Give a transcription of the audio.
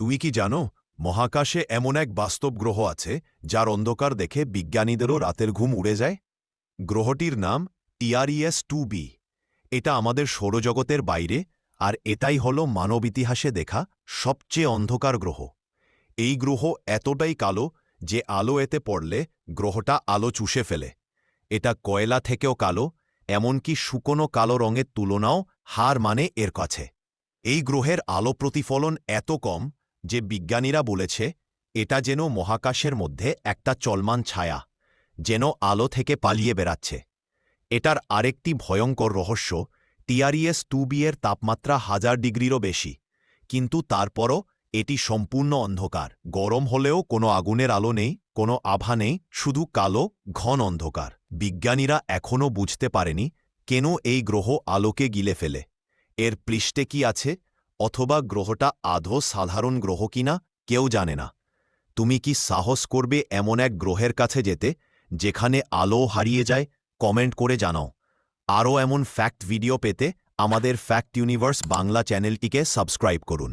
তুমি কি জানো, মহাকাশে এমন এক বাস্তব গ্রহ আছে, যার অন্ধকার দেখে বিজ্ঞানীদেরও রাতের ঘুম উড়ে যায়? গ্রহটির নাম টিআরইএস টু বি। এটা আমাদের সৌরজগতের বাইরে, আর এটাই হল মানব ইতিহাসে দেখা সবচেয়ে অন্ধকার গ্রহ। এই গ্রহ এতটাই কালো যে আলো এতে পড়লে গ্রহটা আলো চুষে ফেলে। এটা কয়লা থেকেও কালো, এমনকি শুকনো কালো রঙের তুলনাও হার মানে এর কাছে। এই গ্রহের আলো প্রতিফলন এত কম যে বিজ্ঞানীরা বলেছে, এটা যেন মহাকাশের মধ্যে একটা চলমান ছায়া, যেন আলো থেকে পালিয়ে বেড়াচ্ছে। এটার আরেকটি ভয়ঙ্কর রহস্য, টিআরইএস টু বি এর তাপমাত্রা হাজার ডিগ্রিরও বেশি। কিন্তু তারপরও এটি সম্পূর্ণ অন্ধকার। গরম হলেও কোনো আগুনের আলো নেই, কোনো আভা নেই, শুধু কালো, ঘন অন্ধকার। বিজ্ঞানীরা এখনও বুঝতে পারেনি কেন এই গ্রহ আলোকে গিলে ফেলে। এর পৃষ্ঠে কি আছে? অথবা গ্রহটা আধো সাধারণ গ্রহ কিনা, কেউ জানে না। তুমি কি সাহস করবে এমন এক গ্রহের কাছে যেতে, যেখানে আলো হারিয়ে যায়? কমেন্ট করে জানাও। আরও এমন ফ্যাক্ট ভিডিও পেতে আমাদের ফ্যাক্ট ইউনিভার্স বাংলা চ্যানেলটিকে সাবস্ক্রাইব করুন।